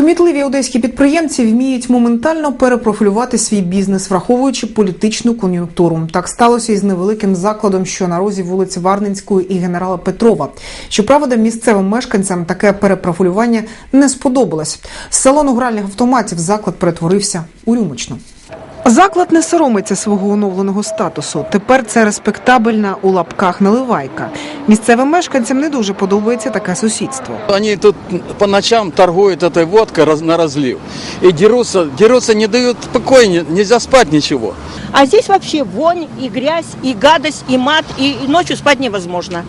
Кмітливі одеські підприємці вміють моментально перепрофілювати свій бізнес, враховуючи політичну кон'юнктуру. Так сталося і з невеликим закладом, що на розі вулиці Варненської і генерала Петрова. Щоправда, місцевим мешканцям таке перепрофілювання не сподобалось. З салону гральних автоматів заклад перетворився у рюмочну. Заклад не соромиться свого оновленого статусу. Тепер це респектабельна у лапках наливайка. Місцевим мешканцям не дуже подобається таке сусідство. Они тут по ночам торгуют этой водкой раз- на разлив. И дерутся, дерутся, не дают покоя, не- нельзя спать ничего. А здесь вообще вонь и грязь, и гадость, и мат, и, и ночью спать невозможно.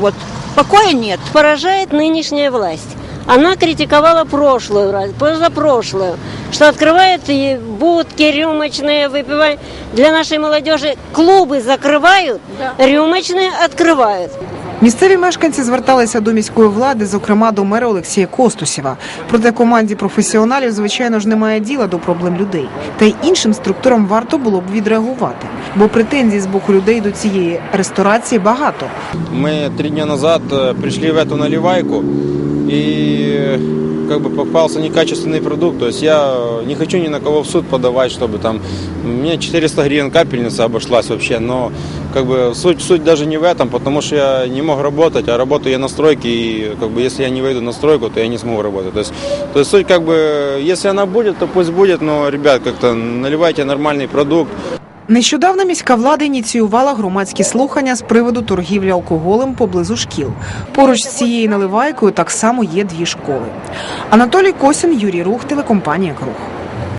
Вот. Покоя нет. поражает нынешняя власть. Она критиковала прошлую, раз- позапрошлую, что открывает и будки рюмочные, выпивают. Для нашей молодежи клубы закрывают, рюмочные открывают. Місцеві мешканці зверталися до міської влади, зокрема до мера Олексія Костусєва. Проте команді професіоналів, звичайно ж, немає діла до проблем людей. Та й іншим структурам варто було б відреагувати, бо претензій з боку людей до цієї ресторації багато. Мы три дня назад э, пришли в эту наливайку и э, как бы попался некачественный продукт. То есть я э, не хочу ни на кого в суд подавать, чтобы там... Мне 400 гривен капельница обошлась вообще, но как бы суть, суть даже не в этом, потому что я не мог работать, а работаю я на стройке, и как бы если я не выйду на стройку, то я не смогу работать. То есть, то есть суть как бы, если она будет, то пусть будет, но, ребят, как-то наливайте нормальный продукт, Нещодавно міська влада ініціювала громадські слухання з приводу торгівлі алкоголем поблизу шкіл. Поруч з цією наливайкою так само є дві школи. Анатолій Косін, Юрій Рух, телекомпанія Круг.